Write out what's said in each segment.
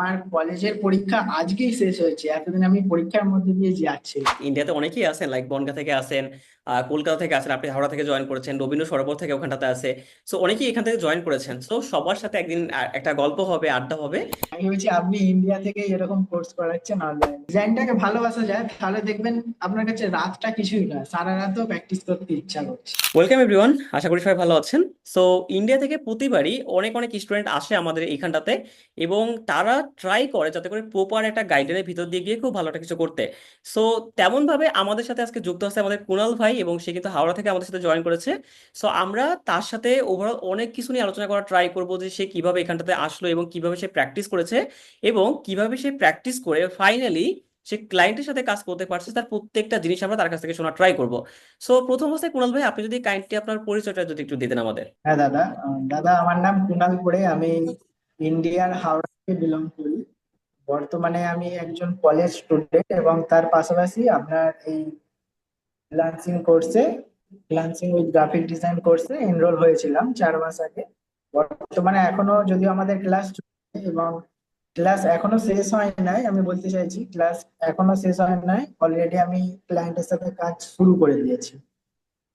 আমার কলেজের পরীক্ষা আজকেই শেষ হয়েছে। এতদিন আমি পরীক্ষার মধ্যে দিয়ে যাচ্ছি। ইন্ডিয়াতে অনেকেই আছেন লাইক বনগা থেকে আসেন কলকাতা থেকে আসেন আপনি হাওড়া থেকে জয়েন করেছেন রবীন্দ্র সরোবর থেকে ওখানটাতে আছে। সো অনেকেই এখান থেকে জয়েন করেছেন। সো সবার সাথে একদিন একটা গল্প হবে আড্ডা হবে। আমি ভেবেছি আপনি ইন্ডিয়া থেকে এরকম কোর্স করাচ্ছেন অনলাইন ডিজাইনটাকে ভালোবাসা যায় তাহলে দেখবেন আপনার কাছে রাতটা কিছুই না সারা রাতও প্র্যাকটিস করতে ইচ্ছা করছে। ওয়েলকাম এভরিওয়ান আশা করি সবাই ভালো আছেন। সো ইন্ডিয়া থেকে প্রতিবারই অনেক অনেক স্টুডেন্ট আসে আমাদের এইখানটাতে এবং তারা ট্রাই করে যাতে করে প্রপার একটা গাইডলাইনের ভিতর দিয়ে গিয়ে খুব ভালো একটা কিছু করতে। সো তেমন ভাবে আমাদের সাথে আজকে যুক্ত আছে আমাদের কুণাল ভাই এবং সে কিন্তু হাওড়া থেকে আমাদের সাথে জয়েন করেছে। সো আমরা তার সাথে ওভারঅল অনেক কিছু নিয়ে আলোচনা করা ট্রাই করব যে সে কীভাবে এখানটাতে আসলো এবং কীভাবে সে প্র্যাকটিস করেছে এবং কীভাবে সে প্র্যাকটিস করে ফাইনালি সে ক্লায়েন্টের সাথে কাজ করতে পারছে, তার প্রত্যেকটা জিনিস আমরা তার কাছ থেকে শোনা ট্রাই করব। সো প্রথম অবস্থায় কুণাল ভাই, আপনি যদি কাইন্ডলি আপনার পরিচয়টা যদি একটু দিতেন আমাদের। হ্যাঁ দাদা। দাদা, আমার নাম কুনাল করে আমি ইন্ডিয়ার হাওড়া থেকে বিলং করি। বর্তমানে আমি একজন কলেজ স্টুডেন্ট এবং তার পাশাপাশি আপনার এই ফ্রিল্যান্সিং কোর্সে ফ্রিল্যান্সিং উইথ গ্রাফিক ডিজাইন কোর্সে এনরোল হয়েছিলাম চার মাস আগে। বর্তমানে এখনও যদিও আমাদের ক্লাস এবং ক্লাস এখনও শেষ হয় নাই, আমি বলতে চাইছি ক্লাস এখনও শেষ হয় নাই অলরেডি আমি ক্লায়েন্টের সাথে কাজ শুরু করে দিয়েছি।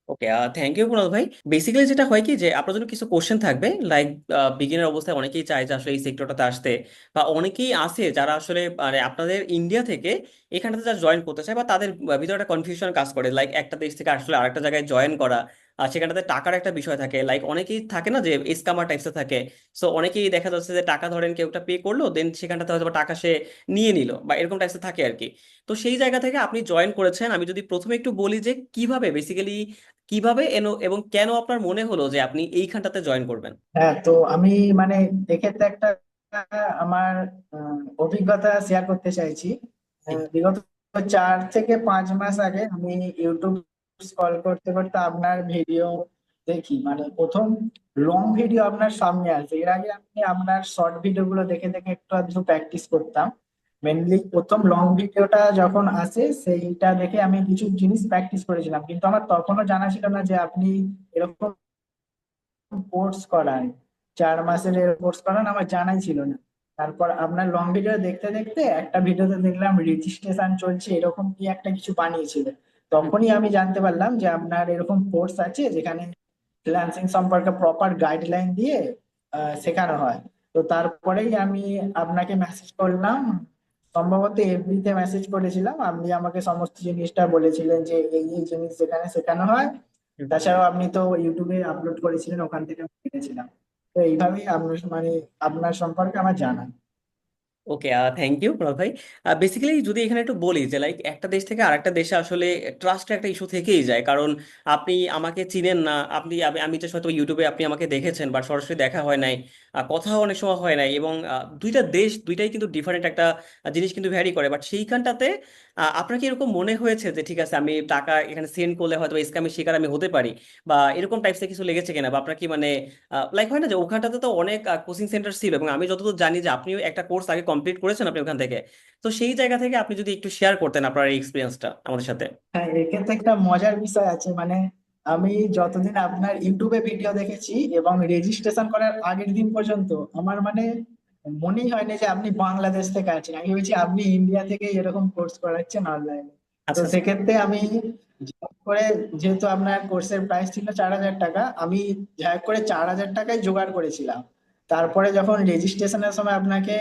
ওকে থ্যাংক ইউ কুণাল ভাই। বেসিক্যালি যেটা হয় কি যে, আপনার জন্য কিছু কোশ্চেন থাকবে। লাইক বিগিনার অবস্থায় অনেকেই চায় যে, আসলে এই সেক্টরটাতে আসতে। বা অনেকেই আছে যারা আসলে মানে আপনাদের ইন্ডিয়া থেকে এখানটাতে যারা জয়েন করতে চায় বা তাদের ভিতরে একটা কনফিউশন কাজ করে। লাইক একটা দেশ থেকে আসলে আরেকটা জায়গায় জয়েন করা। আর সেখানটাতে টাকার একটা বিষয় থাকে। লাইক অনেকেই থাকে না যে স্কামার টাইপসে থাকে। সো অনেকেই দেখা যাচ্ছে যে, টাকা ধরেন কেউ একটা পে করল দেন সেখানটাতে হয়তো টাকা সে নিয়ে নিল বা এরকম টাইপসে থাকে আর কি। তো সেই জায়গা থেকে আপনি জয়েন করেছেন। আমি যদি প্রথমে একটু বলি যে, কীভাবে বেসিক্যালি কীভাবে এনো এবং কেন আপনার মনে হলো যে আপনি এইখানটাতে জয়েন করবেন? হ্যাঁ তো আমি মানে এক্ষেত্রে একটা আমার অভিজ্ঞতা শেয়ার করতে চাইছি। বিগত চার থেকে পাঁচ মাস আগে আমি ইউটিউব স্ক্রল করতে করতে আপনার ভিডিও দেখি। মানে প্রথম লং ভিডিও আপনার সামনে আসে এর আগে আমি আপনার শর্ট ভিডিও গুলো দেখে দেখে একটু আধটু প্র্যাকটিস করতাম। মেনলি প্রথম লং ভিডিওটা যখন আসে, সেইটা দেখে আমি কিছু জিনিস প্র্যাকটিস করেছিলাম। কিন্তু আমার তখনও জানা ছিল না যে আপনি এরকম কোর্স করান। চার মাসের কোর্স করান, আমার জানাই ছিল না। তারপর আপনার লং ভিডিও দেখতে দেখতে একটা ভিডিওতে দেখলাম রেজিস্ট্রেশন চলছে, এরকম কি একটা কিছু বানিয়েছিল। তখনই আমি জানতে পারলাম যে আপনার এরকম কোর্স আছে যেখানে ফ্রিল্যান্সিং সম্পর্কে প্রপার গাইডলাইন দিয়ে শেখানো হয়। তো তারপরেই আমি আপনাকে মেসেজ করলাম সম্ভবত এফবি তে মেসেজ করেছিলাম। আপনি আমাকে সমস্ত জিনিসটা বলেছিলেন যে এই এই জিনিস যেখানে শেখানো হয়। তাছাড়াও আপনি তো ইউটিউবে আপলোড করেছিলেন ওখান থেকে আমি দেখেছিলাম। তো এইভাবেই আপনার মানে আপনার সম্পর্কে আমার জানা। ওকে থ্যাংক ইউ প্রণব ভাই। বেসিক্যালি যদি এখানে একটু বলি যে লাইক একটা দেশ থেকে আরেকটা দেশে আসলে ট্রাস্টের একটা ইস্যু থেকেই যায়। কারণ আপনি আমাকে চিনেন না, আপনি, আমি আমি যে হয়তো ইউটিউবে আপনি আমাকে দেখেছেন বা সরাসরি দেখা হয় নাই কথা অনেক সময় হয় নাই এবং দুইটা দেশ, দুইটাই কিন্তু ডিফারেন্ট একটা জিনিস কিন্তু ভ্যারি করে। বাট সেইখানটাতে আপনার কি এরকম মনে হয়েছে যে, ঠিক আছে, আমি টাকা এখানে সেন্ড করলে হয়তো স্ক্যামের শিকার আমি হতে পারি? বা এরকম টাইপসের কিছু লেগেছে কিনা? বা আপনার কি মানে লাইক হয় না যে, ওখানটাতে তো অনেক কোচিং সেন্টার ছিল এবং আমি যতদূর জানি যে, আপনিও একটা কোর্স আগে কমপ্লিট করেছেন আপনি ওখান থেকে। তো সেই জায়গা থেকে আপনি যদি একটু শেয়ার করতেন আপনার এই এক্সপিরিয়েন্সটা আমাদের সাথে। হ্যাঁ এক্ষেত্রে একটা মজার বিষয় আছে। মানে আমি যতদিন আপনার ইউটিউবে ভিডিও দেখেছি এবং রেজিস্ট্রেশন করার আগের দিন পর্যন্ত, আমার মানে মনেই হয়নি যে আপনি বাংলাদেশ থেকে আছেন। আমি ভেবেছি আপনি ইন্ডিয়া থেকে এরকম কোর্স করাচ্ছেন অনলাইনে তো আচ্ছা সেক্ষেত্রে আমি করে যেহেতু আপনার কোর্সের প্রাইস ছিল চার হাজার টাকা আমি যা করে চার হাজার টাকায় জোগাড় করেছিলাম। তারপরে যখন রেজিস্ট্রেশনের সময় আপনাকে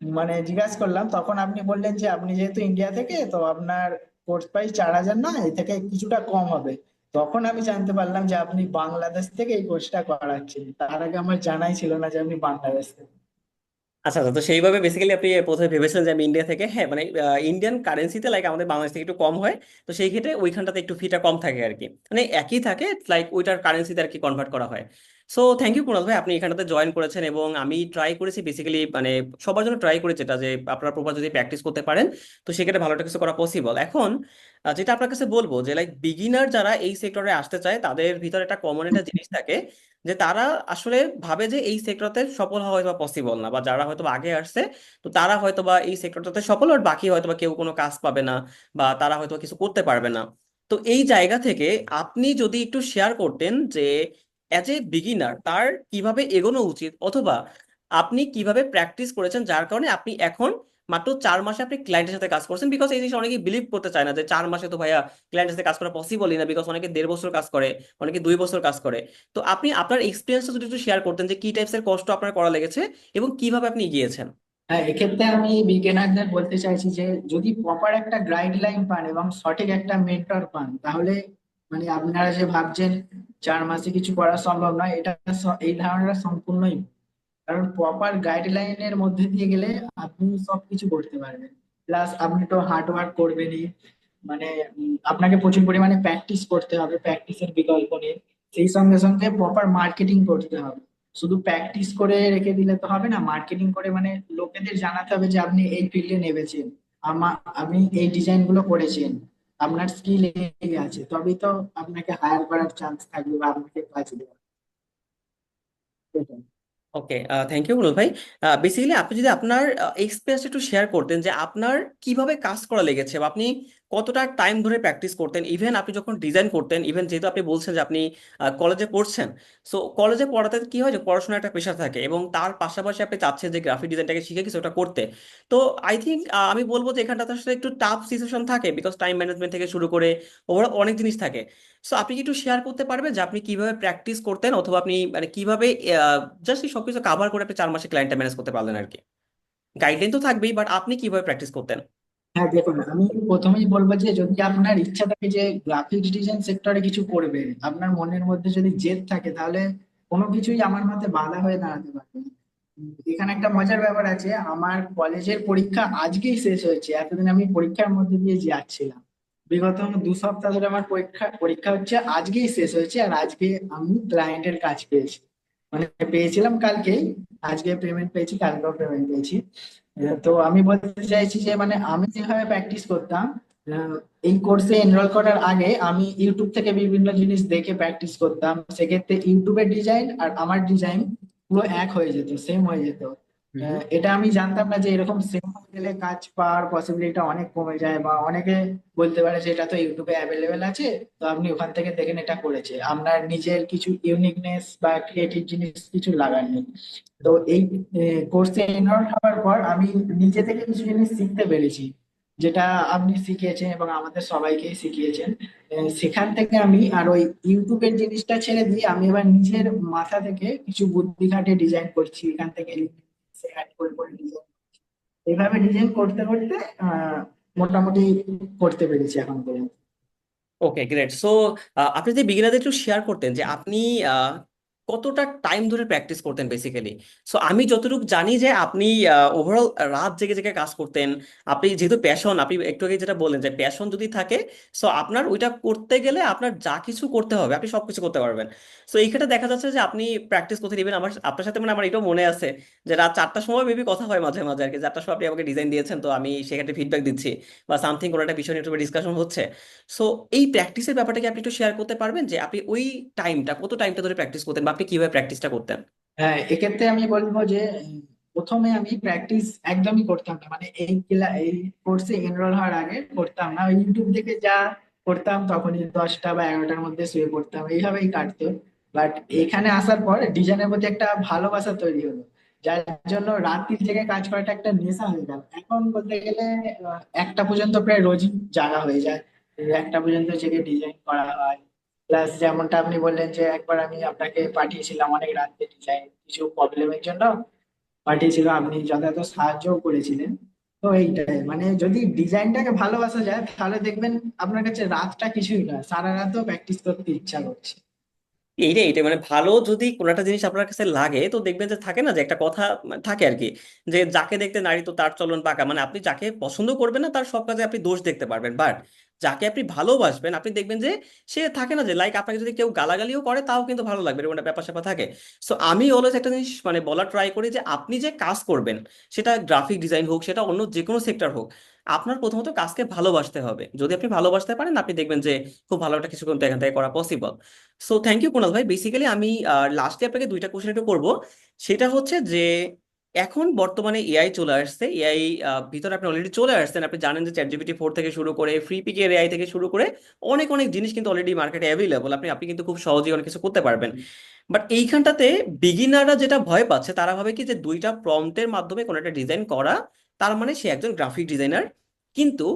মানে জিজ্ঞাসা করলাম তখন আপনি বললেন যে আপনি যেহেতু ইন্ডিয়া থেকে তো আপনার কোর্স প্রাইস চার হাজার না এ থেকে কিছুটা কম হবে। তখন আমি জানতে পারলাম যে আপনি বাংলাদেশ থেকে এই কোর্সটা করাচ্ছেন। তার আগে আমার জানাই ছিল না যে আপনি বাংলাদেশ থেকে। আচ্ছা আচ্ছা। তো সেইভাবে বেসিক্যালি আপনি প্রথমে ভেবেছিলেন যে আমি ইন্ডিয়া থেকে হ্যাঁ মানে ইন্ডিয়ান কারেন্সিতে লাইক আমাদের বাংলাদেশ থেকে একটু কম হয়। তো সেই ক্ষেত্রে ওইখানটাতে একটু ফিটা কম থাকে আর কি মানে একই থাকে লাইক ওইটার কারেন্সিতে আর কি কনভার্ট করা হয়। সো থ্যাংক ইউ কুণাল ভাই। আপনি এখানটাতে জয়েন করেছেন এবং আমি ট্রাই করেছি বেসিক্যালি মানে সবার জন্য ট্রাই করেছি এটা যে আপনারা প্রপার যদি প্র্যাকটিস করতে পারেন, তো সেক্ষেত্রে ভালো একটা কিছু করা পসিবল এখন যেটা আপনার কাছে বলব যে লাইক বিগিনার যারা এই সেক্টরে আসতে চায়, তাদের ভিতরে একটা কমন একটা জিনিস থাকে যে তারা আসলে ভাবে যে এই সেক্টরতে সফল হওয়া হয়তো পসিবল না বা যারা হয়তো আগে আসছে, তো তারা হয়তো বা এই সেক্টরটাতে সফল আর বাকি হয়তো বা কেউ কোনো কাজ পাবে না বা তারা হয়তো কিছু করতে পারবে না। তো এই জায়গা থেকে আপনি যদি একটু শেয়ার করতেন যে অ্যাজ এ বিগিনার তার কীভাবে এগোনো উচিত অথবা আপনি কীভাবে প্র্যাকটিস করেছেন যার কারণে আপনি এখন মাত্র চার মাসে আপনি ক্লায়েন্টের সাথে কাজ করছেন বিকজ এই জিনিসটা অনেকে বিলিভ করতে চায় না যে চার মাসে তো ভাইয়া ক্লায়েন্টের সাথে কাজ করা পসিবলই না বিকজ অনেকে দেড় বছর কাজ করে, অনেকে দুই বছর কাজ করে তো আপনি আপনার এক্সপিরিয়েন্সটা যদি একটু শেয়ার করতেন যে কি টাইপসের কষ্ট আপনার করা লেগেছে এবং কীভাবে আপনি এগিয়েছেন হ্যাঁ এক্ষেত্রে আমি বিজ্ঞানীদের বলতে চাইছি যে যদি প্রপার একটা গাইডলাইন পান এবং সঠিক একটা মেন্টর পান, তাহলে মানে আপনারা যে ভাবছেন চার মাসে কিছু করা সম্ভব নয়, এটা এই ধারণাটা সম্পূর্ণই। কারণ প্রপার গাইডলাইনের মধ্যে দিয়ে গেলে আপনি সবকিছু করতে পারবেন। প্লাস আপনি তো হার্ড ওয়ার্ক করবেনই। মানে আপনাকে প্রচুর পরিমাণে প্র্যাকটিস করতে হবে প্র্যাকটিসের বিকল্প নেই। সেই সঙ্গে সঙ্গে প্রপার মার্কেটিং করতে হবে। শুধু প্র্যাকটিস করে রেখে দিলে তো হবে না মার্কেটিং করে মানে লোকেদের জানাতে হবে যে আপনি এই ফিল্ডে নেমেছেন। আমা আপনি এই ডিজাইনগুলো করেছেন। আপনার স্কিল এই আছে। তবেই তো আপনাকে হায়ার করার চান্স থাকবে বা আপনাকে কাজ দেওয়া। ওকে থ্যাংক ইউ মুনুল ভাই। বেসিক্যালি আপনি যদি আপনার এক্সপিরিয়েন্স একটু শেয়ার করতেন যে আপনার কীভাবে কাজ করা লেগেছে বা আপনি কতটা টাইম ধরে প্র্যাকটিস করতেন? ইভেন আপনি যখন ডিজাইন করতেন ইভেন যেহেতু আপনি বলছেন যে আপনি কলেজে পড়ছেন সো কলেজে পড়াতে কি হয় যে পড়াশোনার একটা পেশা থাকে এবং তার পাশাপাশি আপনি চাচ্ছেন যে গ্রাফিক ডিজাইনটাকে শিখে কিছু একটা করতে। তো আই থিঙ্ক আমি বলব যে এখানটাতে আসলে একটু টাফ সিচুয়েশন থাকে বিকজ টাইম ম্যানেজমেন্ট থেকে শুরু করে ওভারঅল অনেক জিনিস থাকে। সো আপনি কি একটু শেয়ার করতে পারবেন যে আপনি কীভাবে প্র্যাকটিস করতেন অথবা আপনি মানে কীভাবে জাস্ট এই সবকিছু কাভার করে আপনি চার মাসে ক্লায়েন্টটা ম্যানেজ করতে পারলেন আর কি? গাইডলাইন তো থাকবেই বাট আপনি কীভাবে প্র্যাকটিস করতেন? হ্যাঁ দেখুন, আমি প্রথমেই বলব যে যদি আপনার ইচ্ছা থাকে যে গ্রাফিক্স ডিজাইন সেক্টরে কিছু করবে আপনার মনের মধ্যে যদি জেদ থাকে, তাহলে কোনো কিছুই আমার মতে বাধা হয়ে দাঁড়াতে পারবে এখানে একটা মজার ব্যাপার আছে, আমার কলেজের পরীক্ষা আজকেই শেষ হয়েছে, এতদিন আমি পরীক্ষার মধ্যে দিয়ে যাচ্ছিলাম। বিগত দু সপ্তাহ ধরে আমার পরীক্ষা পরীক্ষা হচ্ছে আজকেই শেষ হয়েছে, আর আজকে আমি ক্লায়েন্টের কাজ পেয়েছি। মানে পেয়েছিলাম কালকেই, আজকে পেমেন্ট পেয়েছি, কালকেও পেমেন্ট পেয়েছি। তো আমি বলতে চাইছি যে মানে আমি যেভাবে প্র্যাকটিস করতাম এই কোর্সে এনরোল করার আগে আমি ইউটিউব থেকে বিভিন্ন জিনিস দেখে প্র্যাকটিস করতাম। সেক্ষেত্রে ইউটিউবের ডিজাইন আর আমার ডিজাইন পুরো এক হয়ে যেত সেম হয়ে যেত। এটা আমি জানতাম না যে এরকম সেম গেলে কাজ পাওয়ার পসিবিলিটি অনেক কমে যায় বা অনেকে বলতে পারে যে এটা তো ইউটিউবে অ্যাভেলেবেল আছে তো আপনি ওখান থেকে দেখেন এটা করেছে। আপনার নিজের কিছু ইউনিকনেস বা ক্রিয়েটিভ জিনিস কিছু লাগার নেই তো এই কোর্সে এনরোল হওয়ার পর আমি নিজে থেকে কিছু জিনিস শিখতে পেরেছি যেটা আপনি শিখিয়েছেন এবং আমাদের সবাইকেই শিখিয়েছেন। আহ, সেখান থেকে আমি আর ওই ইউটিউবের জিনিসটা ছেড়ে দিয়ে আমি এবার নিজের মাথা থেকে কিছু বুদ্ধি খাটিয়ে ডিজাইন করছি এখান থেকে। এইভাবে ডিজাইন করতে করতে মোটামুটি করতে পেরেছি এখন পর্যন্ত। ওকে গ্রেট সো আপনি যদি বিগিনারদের একটু শেয়ার করতেন যে আপনি কতটা টাইম ধরে প্র্যাকটিস করতেন বেসিক্যালি সো আমি যতটুকু জানি যে আপনি ওভারঅল রাত জেগে জেগে কাজ করতেন, আপনি যেহেতু প্যাশন আপনি একটু আগে যেটা বললেন যে প্যাশন যদি থাকে সো আপনার ওইটা করতে গেলে আপনার যা কিছু করতে হবে, আপনি সবকিছু করতে পারবেন। সো এই ক্ষেত্রে দেখা যাচ্ছে যে আপনি প্র্যাকটিস করতে নেবেন আমার, আপনার সাথে মানে আমার এটাও মনে আছে যে রাত চারটার সময় মেবি কথা হয় মাঝে মাঝে আর কি চারটার সময় আপনি আমাকে ডিজাইন দিয়েছেন, তো আমি সেক্ষেত্রে ফিডব্যাক দিচ্ছি বা সামথিং কোনো একটা বিষয় নিয়ে ডিসকাশন হচ্ছে। সো এই প্র্যাকটিসের ব্যাপারটা কি আপনি একটু শেয়ার করতে পারবেন যে আপনি ওই টাইমটা কত টাইমটা ধরে প্র্যাকটিস করতেন বা আপনি কীভাবে প্র্যাকটিসটা করতেন? হ্যাঁ এক্ষেত্রে আমি বলব যে, প্রথমে আমি প্র্যাকটিস একদমই করতাম না। মানে এই ক্লা, এই কোর্সে এনরোল হওয়ার আগে করতাম না। ইউটিউব থেকে যা করতাম, তখনই দশটা বা এগারোটার মধ্যে শুয়ে পড়তাম। এইভাবেই কাটতো। বাট এখানে আসার পর ডিজাইনের প্রতি একটা ভালোবাসা তৈরি হলো। যার জন্য রাত্রির জেগে কাজ করাটা একটা নেশা হয়ে গেল। এখন বলতে গেলে একটা পর্যন্ত প্রায় রোজই জাগা হয়ে যায়। একটা পর্যন্ত জেগে ডিজাইন করা হয়। প্লাস যেমনটা আপনি বললেন যে একবার আমি আপনাকে পাঠিয়েছিলাম অনেক রাত্রে ডিজাইন কিছু প্রবলেমের জন্য। পাঠিয়েছিলাম আপনি যথাযথ সাহায্যও করেছিলেন। তো এইটাই মানে যদি ডিজাইনটাকে ভালোবাসা যায়, তাহলে দেখবেন আপনার কাছে রাতটা কিছুই না সারা রাতও প্র্যাকটিস করতে ইচ্ছা করছে। এইটাই এইটাই মানে ভালো যদি কোনো একটা জিনিস আপনার কাছে লাগে, তো দেখবেন যে থাকে না যে একটা কথা থাকে আর কি, যে যাকে দেখতে নারী তো তার চলন পাকা মানে আপনি যাকে পছন্দ করবেন না, তার সব কাজে আপনি দোষ দেখতে পারবেন। বাট যাকে আপনি ভালোবাসবেন, আপনি দেখবেন যে সে থাকে না যে লাইক আপনাকে যদি কেউ গালাগালিও করে, তাও কিন্তু ভালো লাগবে এরকম একটা ব্যাপার স্যাপার থাকে। সো আমি অলওয়েজ একটা জিনিস মানে বলার ট্রাই করি যে, আপনি যে কাজ করবেন, সেটা গ্রাফিক ডিজাইন হোক, সেটা অন্য যে কোনো সেক্টর হোক, আপনার প্রথমত কাজকে ভালোবাসতে হবে। যদি আপনি ভালোবাসতে পারেন, আপনি দেখবেন যে খুব ভালো একটা কিছু কিন্তু এখান থেকে করা possible so thank you Kunal ভাই। বেসিক্যালি আমি লাস্টে আপনাকে দুইটা কোশ্চেন একটু করব। সেটা হচ্ছে যে এখন বর্তমানে এআই চলে আসছে। এআই ভিতরে আপনি অলরেডি চলে আসছেন। আপনি জানেন যে চ্যাট জিপিটি ফোর থেকে শুরু করে ফ্রি পিকের এআই থেকে শুরু করে অনেক অনেক জিনিস কিন্তু অলরেডি মার্কেটে অ্যাভেলেবল আপনি আপনি কিন্তু খুব সহজেই অনেক কিছু করতে পারবেন। বাট এইখানটাতে বিগিনাররা যেটা ভয় পাচ্ছে, তারা ভাবে কি যে দুইটা প্রম্পটের মাধ্যমে কোনো একটা ডিজাইন করা, তার মানে সে একজন গ্রাফিক ডিজাইনার কিন্তু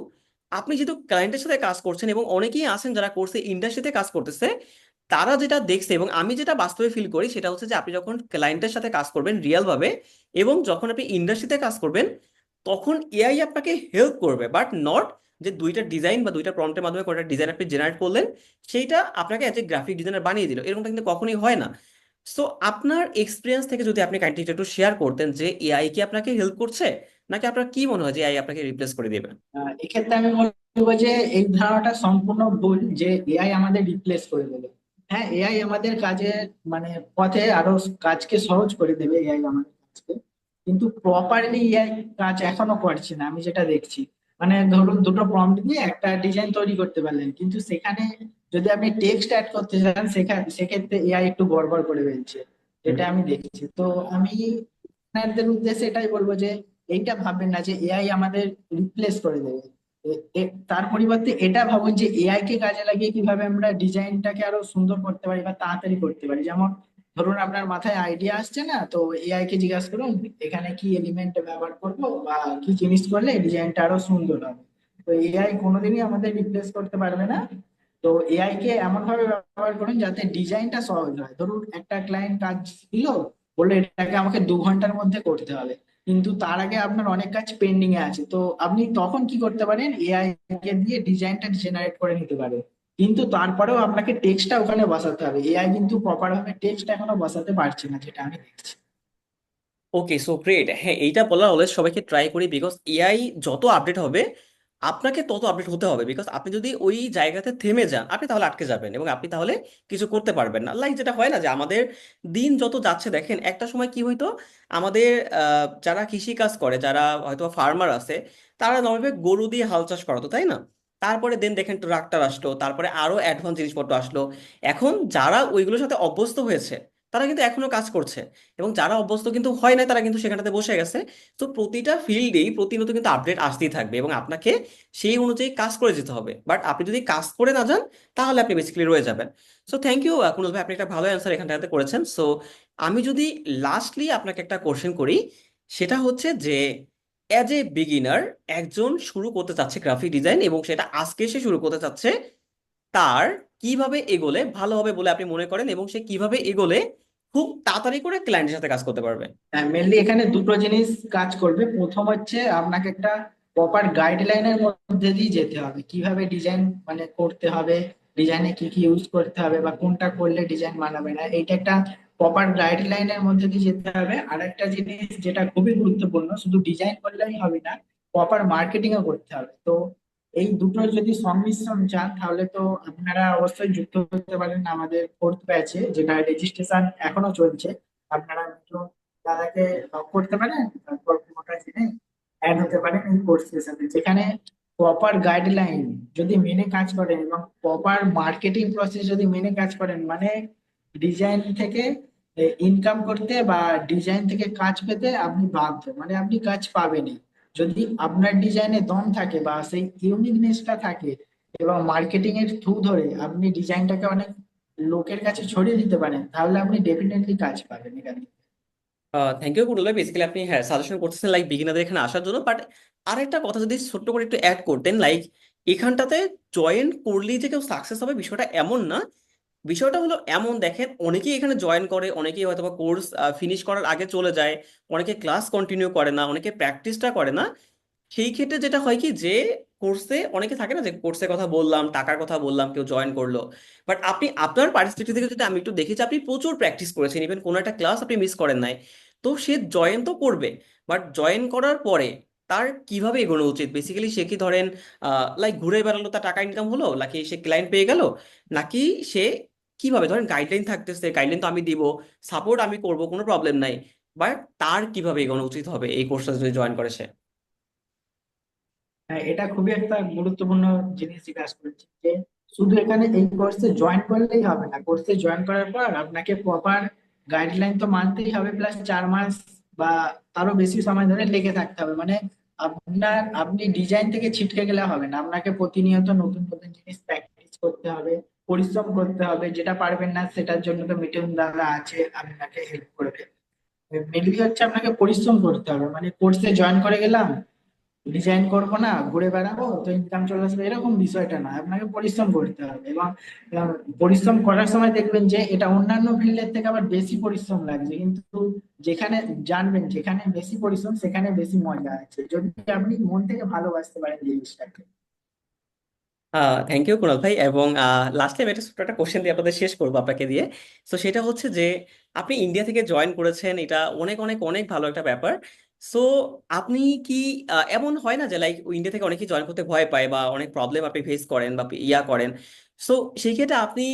আপনি যেহেতু ক্লায়েন্টের সাথে কাজ করছেন এবং অনেকেই আছেন যারা কোর্সে ইন্ডাস্ট্রিতে কাজ করতেছে তারা যেটা দেখছে এবং আমি যেটা বাস্তবে ফিল করি সেটা হচ্ছে যে আপনি যখন ক্লায়েন্টের সাথে কাজ করবেন রিয়েল ভাবে এবং যখন আপনি ইন্ডাস্ট্রিতে কাজ করবেন, তখন এআই আপনাকে হেল্প করবে বাট নট যে দুইটা ডিজাইন বা দুইটা প্রম্পটের মাধ্যমে কোনো ডিজাইন আপনি জেনারেট করলেন, সেইটা আপনাকে অ্যাজ এ গ্রাফিক ডিজাইনার বানিয়ে দিল। এরকমটা কিন্তু কখনোই হয় না। সো আপনার এক্সপিরিয়েন্স থেকে যদি আপনি কাইন্ডলি একটু শেয়ার করতেন যে এআই কি আপনাকে হেল্প করছে, নাকি আপনার কি মনে হয় যে এআই আপনাকে রিপ্লেস করে দেবে? এক্ষেত্রে আমি বলব যে এই ধারণাটা সম্পূর্ণ ভুল যে এআই আমাদের রিপ্লেস করে দেবে। হ্যাঁ এআই আমাদের কাজের মানে পথে আরও কাজকে সহজ করে দেবে এআই আমাদের কাজকে। কিন্তু প্রপারলি এআই কাজ এখনও করছে না, আমি যেটা দেখছি। মানে ধরুন, দুটো প্রম্পট দিয়ে একটা ডিজাইন তৈরি করতে পারলেন, কিন্তু সেখানে যদি আপনি টেক্সট অ্যাড করতে চান সেক্ষেত্রে এআই একটু গড়বড় করে ফেলছে এটা আমি দেখছি। তো আমি আপনাদের উদ্দেশ্যে এটাই বলব যে, এইটা ভাববেন না যে এআই আমাদের রিপ্লেস করে দেবে। তার পরিবর্তে এটা ভাবুন যে এআই কে কাজে লাগিয়ে কীভাবে আমরা ডিজাইনটাকে আরও সুন্দর করতে পারি বা তাড়াতাড়ি করতে পারি। যেমন ধরুন আপনার মাথায় আইডিয়া আসছে না, তো এআই কে জিজ্ঞাসা করুন, এখানে কি এলিমেন্ট ব্যবহার করব বা কি জিনিস করলে ডিজাইনটা আরও সুন্দর হবে? তো এআই কোনোদিনই আমাদের রিপ্লেস করতে পারবে না। তো এআই কে এমন ভাবে ব্যবহার করুন যাতে ডিজাইনটা সহজ হয়। ধরুন একটা ক্লায়েন্ট কাজ দিল, বলল এটাকে আমাকে দু ঘণ্টার মধ্যে করতে হবে। কিন্তু তার আগে আপনার অনেক কাজ পেন্ডিং এ আছে। তো আপনি তখন কি করতে পারেন? এআই দিয়ে ডিজাইনটা জেনারেট করে নিতে পারে। কিন্তু তারপরেও আপনাকে টেক্সটটা ওখানে বসাতে হবে। এআই কিন্তু প্রপার ভাবে টেক্সট এখনও বসাতে পারছে না, যেটা আমি দেখছি। ওকে সো গ্রেট হ্যাঁ এইটা বলা অলওয়েজ সবাইকে ট্রাই করি বিকজ এআই যত আপডেট হবে আপনাকে তত আপডেট হতে হবে বিকজ আপনি যদি ওই জায়গাতে থেমে যান, আপনি তাহলে আটকে যাবেন এবং আপনি তাহলে কিছু করতে পারবেন না। লাইক যেটা হয় না যে আমাদের দিন যত যাচ্ছে, দেখেন একটা সময় কি হইতো? আমাদের যারা কৃষি কাজ করে, যারা হয়তো ফার্মার আছে, তারা নর্মালি গরু দিয়ে হাল চাষ করাতো, তাই না? তারপরে দেন দেখেন ট্রাক্টর আসলো, তারপরে আরও অ্যাডভান্স জিনিসপত্র আসলো। এখন যারা ওইগুলোর সাথে অভ্যস্ত হয়েছে তারা কিন্তু এখনও কাজ করছে। এবং যারা অভ্যস্ত কিন্তু হয় না তারা কিন্তু সেখানটাতে বসে গেছে। তো প্রতিটা ফিল্ডেই প্রতিনিয়ত কিন্তু আপডেট আসতেই থাকবে এবং আপনাকে সেই অনুযায়ী কাজ করে যেতে হবে। বাট আপনি যদি কাজ করে না যান, তাহলে আপনি বেসিক্যালি রয়ে যাবেন। সো থ্যাংক ইউ কুণাল ভাই, আপনি একটা ভালো অ্যান্সার এখানটাতে করেছেন। সো আমি যদি লাস্টলি আপনাকে একটা কোশ্চেন করি, সেটা হচ্ছে যে অ্যাজ এ বিগিনার একজন শুরু করতে চাচ্ছে গ্রাফিক ডিজাইন এবং সেটা আজকে সে শুরু করতে চাচ্ছে তার কীভাবে এগোলে ভালো হবে বলে আপনি মনে করেন এবং সে কীভাবে এগোলে খুব তাড়াতাড়ি করে ক্লায়েন্টের সাথে কাজ করতে পারবে? মেনলি এখানে দুটো জিনিস কাজ করবে। প্রথম হচ্ছে আপনাকে একটা প্রপার গাইডলাইনের মধ্যে দিয়ে যেতে হবে। কীভাবে ডিজাইন মানে করতে হবে ডিজাইনে কি কি ইউজ করতে হবে বা কোনটা করলে ডিজাইন মানাবে না, এইটা একটা প্রপার গাইডলাইনের মধ্যে দিয়ে যেতে হবে। আর একটা জিনিস যেটা খুবই গুরুত্বপূর্ণ, শুধু ডিজাইন করলেই হবে না প্রপার মার্কেটিং ও করতে হবে। তো এই দুটোর যদি সংমিশ্রণ চান, তাহলে তো আপনারা অবশ্যই যুক্ত হতে পারেন আমাদের ফোর্থ ব্যাচে যেটা রেজিস্ট্রেশন এখনও চলছে। আপনারা দাদাকে লক করতে পারেন, তারপর পুরোটা জেনে অ্যাড হতে পারেন এই কোর্সের সাথে। যেখানে প্রপার গাইডলাইন যদি মেনে কাজ করেন এবং প্রপার মার্কেটিং প্রসেস যদি মেনে কাজ করেন মানে ডিজাইন থেকে ইনকাম করতে বা ডিজাইন থেকে কাজ পেতে আপনি বাধ্য মানে আপনি কাজ পাবেনই। যদি আপনার ডিজাইনে দম থাকে বা সেই ইউনিকনেসটা থাকে এবং মার্কেটিং এর থ্রু ধরে আপনি ডিজাইনটাকে অনেক লোকের কাছে ছড়িয়ে দিতে পারেন, তাহলে আপনি ডেফিনেটলি কাজ পাবেন এখানে থ্যাংক ইউ ভাই বেসিক্যালি আপনি হ্যাঁ সাজেশন করতেছেন লাইক বিগিনারদের এখানে আসার জন্য বাট আরেকটা কথা যদি ছোট্ট করে একটু অ্যাড করতেন লাইক এখানটাতে জয়েন করলেই যে কেউ সাকসেস হবে বিষয়টা এমন না বিষয়টা হলো এমন, দেখেন অনেকেই এখানে জয়েন করে, অনেকেই হয়তো বা কোর্স ফিনিশ করার আগে চলে যায়, অনেকে ক্লাস কন্টিনিউ করে না, অনেকে প্র্যাকটিসটা করে না। সেই ক্ষেত্রে যেটা হয় কি যে কোর্সে অনেকে থাকে না যে কোর্সের কথা বললাম, টাকার কথা বললাম, কেউ জয়েন করল। বাট আপনি, আপনার পারিস্থিতি থেকে যদি আমি একটু দেখেছি আপনি প্রচুর প্র্যাকটিস করেছেন ইভেন কোনো একটা ক্লাস আপনি মিস করেন নাই, তো সে জয়েন তো করবে। বাট জয়েন করার পরে তার কীভাবে এগোনো উচিত? বেসিক্যালি সে কি ধরেন লাইক ঘুরে বেড়ালো, তার টাকা ইনকাম হলো, নাকি সে ক্লায়েন্ট পেয়ে গেল, নাকি সে কীভাবে? ধরেন গাইডলাইন থাকতেছে গাইডলাইন তো আমি দিব সাপোর্ট আমি করব, কোনো প্রবলেম নাই। বাট তার কীভাবে এগোনো উচিত হবে এই কোর্সটা যদি জয়েন করে সে? হ্যাঁ এটা খুবই একটা গুরুত্বপূর্ণ জিনিস জিজ্ঞাসা করছি যে শুধু এখানে এই কোর্সে জয়েন করলেই হবে না। কোর্সে জয়েন করার পর আপনাকে প্রপার গাইডলাইন তো মানতেই হবে প্লাস চার মাস বা তারও বেশি সময় ধরে লেগে থাকতে হবে। মানে আপনার, আপনি ডিজাইন থেকে ছিটকে গেলে হবে না। আপনাকে প্রতিনিয়ত নতুন নতুন জিনিস প্র্যাকটিস করতে হবে। পরিশ্রম করতে হবে, যেটা পারবেন না সেটার জন্য তো মিঠুন দাদা আছে, আপনাকে হেল্প করবে। মেনলি হচ্ছে আপনাকে পরিশ্রম করতে হবে মানে কোর্সে জয়েন করে গেলাম ডিজাইন করব না, ঘুরে বেড়াবো, তো ইনকাম চলে আসবে, এরকম বিষয়টা না আপনাকে পরিশ্রম করতে হবে এবং পরিশ্রম করার সময় দেখবেন যে এটা অন্যান্য ফিল্ডের থেকে আবার বেশি পরিশ্রম লাগছে, কিন্তু যেখানে জানবেন যেখানে বেশি পরিশ্রম, সেখানে বেশি মজা আছে, যদি আপনি মন থেকে ভালোবাসতে পারেন জিনিসটাকে। থ্যাংক ইউ কুণাল ভাই এবং লাস্ট টাইম একটা ছোট্ট একটা কোশ্চেন দিয়ে আপনাদের শেষ করব আপনাকে দিয়ে। সো সেটা হচ্ছে যে আপনি ইন্ডিয়া থেকে জয়েন করেছেন এটা অনেক অনেক অনেক ভালো একটা ব্যাপার। সো আপনি কি আহ, এমন হয় না যে লাইক ইন্ডিয়া থেকে অনেকেই জয়েন করতে ভয় পায় বা অনেক প্রবলেম আপনি ফেস করেন বা ইয়া করেন? সো সেই ক্ষেত্রে আপনি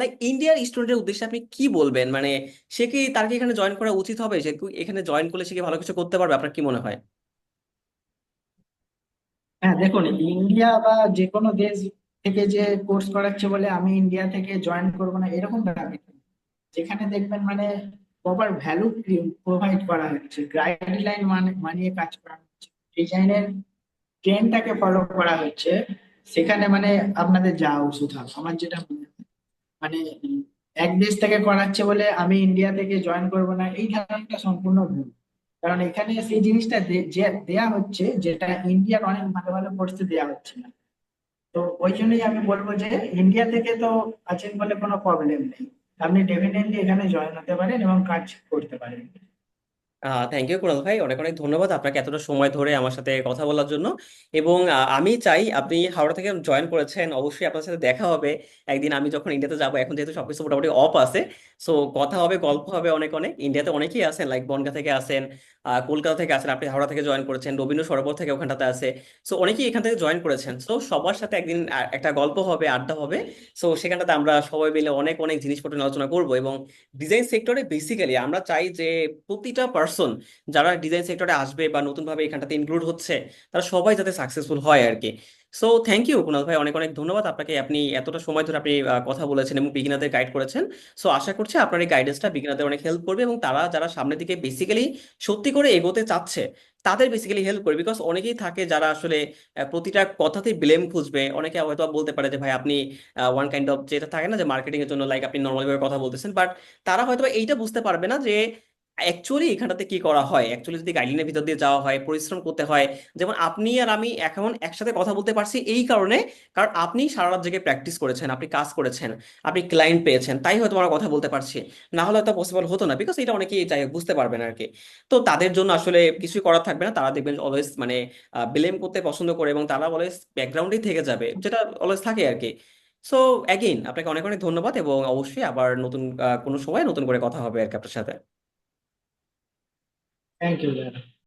লাইক ইন্ডিয়ার স্টুডেন্টের উদ্দেশ্যে আপনি কি বলবেন? মানে সে কি তার কি এখানে জয়েন করা উচিত হবে? সে এখানে জয়েন করলে সে কি ভালো কিছু করতে পারবে? আপনার কি মনে হয়? হ্যাঁ দেখুন, ইন্ডিয়া বা যে কোনো দেশ থেকে যে কোর্স করাচ্ছে বলে আমি ইন্ডিয়া থেকে জয়েন করব না, এরকম যেখানে দেখবেন মানে প্রপার ভ্যালু প্রোভাইড করা হচ্ছে গাইডলাইন মানে মানিয়ে কাজ করা হচ্ছে ডিজাইনের ট্রেন্ডটাকে ফলো করা হচ্ছে, সেখানে মানে আপনাদের যাওয়া উচিত হবে, আমার যেটা মনে হয়। মানে এক দেশ থেকে করাচ্ছে বলে আমি ইন্ডিয়া থেকে জয়েন করব না, এই ধারণাটা সম্পূর্ণ ভুল। কারণ এখানে সেই জিনিসটা যে, দেয়া হচ্ছে, যেটা ইন্ডিয়ার অনেক ভালো ভালো কোর্সে দেওয়া হচ্ছে না। তো ওই জন্যই আমি বলব যে ইন্ডিয়া থেকে তো আছেন বলে কোনো প্রবলেম নেই। আপনি ডেফিনেটলি এখানে জয়েন হতে পারেন এবং কাজ করতে পারেন। থ্যাংক ইউ কুণাল ভাই, অনেক অনেক ধন্যবাদ আপনাকে এতটা সময় ধরে আমার সাথে কথা বলার জন্য। এবং আমি চাই আপনি হাওড়া থেকে জয়েন করেছেন, অবশ্যই আপনার সাথে দেখা হবে। একদিন আমি যখন ইন্ডিয়াতে যাব, এখন যেহেতু সবকিছু মোটামুটি অফ আছে সো কথা হবে, গল্প হবে অনেক অনেক। ইন্ডিয়াতে অনেকেই আছেন লাইক বনগাঁ থেকে আসেন কলকাতা থেকে আসেন আপনি হাওড়া থেকে জয়েন করেছেন, রবীন্দ্র সরোবর থেকে ওখানটাতে আছে। সো অনেকেই এখান থেকে জয়েন করেছেন। সো সবার সাথে একদিন একটা গল্প হবে, আড্ডা হবে। সো সেখানটাতে আমরা সবাই মিলে অনেক অনেক জিনিসপত্র আলোচনা করব এবং ডিজাইন সেক্টরে বেসিক্যালি আমরা চাই যে প্রতিটা পার্সন যারা ডিজাইন সেক্টরে আসবে বা নতুনভাবে এখানটাতে ইনক্লুড হচ্ছে, তারা সবাই যাতে সাকসেসফুল হয় আর কি সো থ্যাংক ইউ কুণাল ভাই, অনেক অনেক ধন্যবাদ আপনাকে আপনি এতটা সময় ধরে আপনি কথা বলেছেন এবং বিগিনারদের গাইড করেছেন। সো আশা করছি আপনার এই গাইডেন্সটা বিগিনারদের অনেক হেল্প করবে এবং তারা যারা সামনের দিকে বেসিক্যালি সত্যি করে এগোতে চাচ্ছে, তাদের বেসিক্যালি হেল্প করবে। বিকজ অনেকেই থাকে যারা আসলে প্রতিটা কথাতেই ব্লেম খুঁজবে। অনেকে হয়তো বলতে পারে যে, ভাই, আপনি ওয়ান কাইন্ড অফ যেটা থাকে না যে মার্কেটিং এর জন্য লাইক আপনি নর্মালি ভাবে কথা বলতেছেন। বাট তারা হয়তো এইটা বুঝতে পারবে না যে অ্যাকচুয়ালি এখানটাতে কি করা হয়? অ্যাকচুয়ালি যদি গাইডলাইনের ভিতর দিয়ে যাওয়া হয়, পরিশ্রম করতে হয়, যেমন আপনি আর আমি এখন একসাথে কথা বলতে পারছি এই কারণে, কারণ আপনি সারা রাত জেগে প্র্যাকটিস করেছেন, আপনি কাজ করেছেন, আপনি ক্লায়েন্ট পেয়েছেন, তাই হয়তো আমরা কথা বলতে পারছি। না হলে হয়তো পসিবল হতো না বিকজ এটা অনেকেই যাই বুঝতে পারবেন আর কি। তো তাদের জন্য আসলে কিছুই করার থাকবে না, তারা দেখবেন অলওয়েজ মানে ব্লেম করতে পছন্দ করে এবং তারা অলওয়েজ ব্যাকগ্রাউন্ডেই থেকে যাবে, যেটা অলওয়েজ থাকে আর কি। সো অ্যাগেইন আপনাকে অনেক অনেক ধন্যবাদ এবং অবশ্যই আবার নতুন কোনো সময় নতুন করে কথা হবে আর কি আপনার সাথে। Thank you